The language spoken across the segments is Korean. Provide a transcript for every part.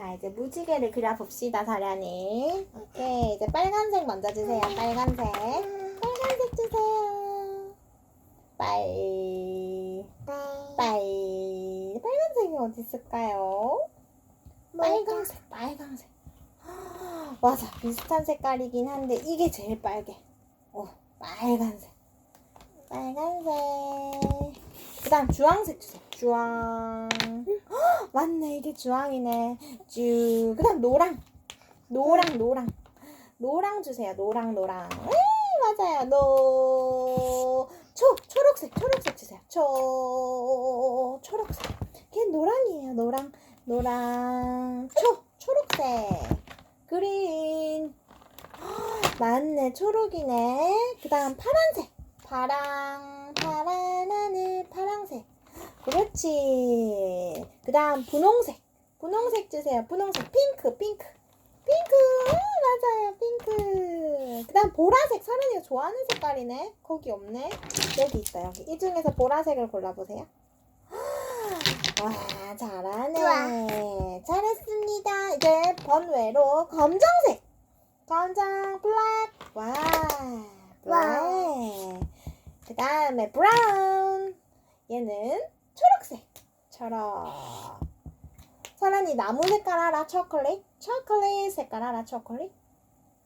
자, 이제 무지개를 그려봅시다, 사련이. 오케이. 이제 빨간색 먼저 주세요, 빨간색. 빨간색 주세요. 빨, 빨. 빨간색이 어디 있을까요? 빨강색, 빨강색. 맞아, 비슷한 색깔이긴 한데, 이게 제일 빨개. 오, 빨간색. 빨간색. 그 다음 주황색 주세요. 주황. 헉, 맞네, 이게 주황이네. 주. 그 다음 노랑. 노랑, 노랑. 노랑 주세요. 노랑, 노랑. 에이, 맞아요. 노. 초, 초록색, 초록색 주세요. 초, 초록색. 걔 노랑이에요. 노랑, 노랑. 초, 초록색. 그린. 헉, 맞네, 초록이네. 그 다음 파란색. 파랑, 파란 하늘, 파랑색. 그렇지. 그 다음 분홍색. 분홍색 주세요. 분홍색. 핑크, 핑크. 핑크. 아, 맞아요. 핑크. 그 다음 보라색. 사랑이가 좋아하는 색깔이네. 거기 없네. 여기 있다, 여기. 이 중에서 보라색을 골라보세요. 와, 잘하네. 좋아. 잘했습니다. 이제 번외로 검정색. 검정, 블랙. 와. 블랙. 그 다음에 브라운. 얘는 초록색처럼. 사란이 나무 색깔 알아? 초콜릿? 초콜릿 색깔 알아? 초콜릿?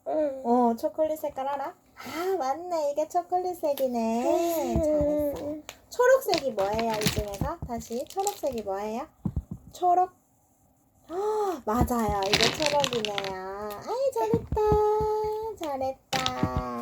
응. 어, 초콜릿 색깔 알아? 아, 맞네. 이게 초콜릿 색이네. 잘했어. 초록색이 뭐예요, 이 중에서? 다시. 초록색이 뭐예요? 초록? 아, 맞아요. 이게 초록이네요. 아이, 잘했다. 잘했다.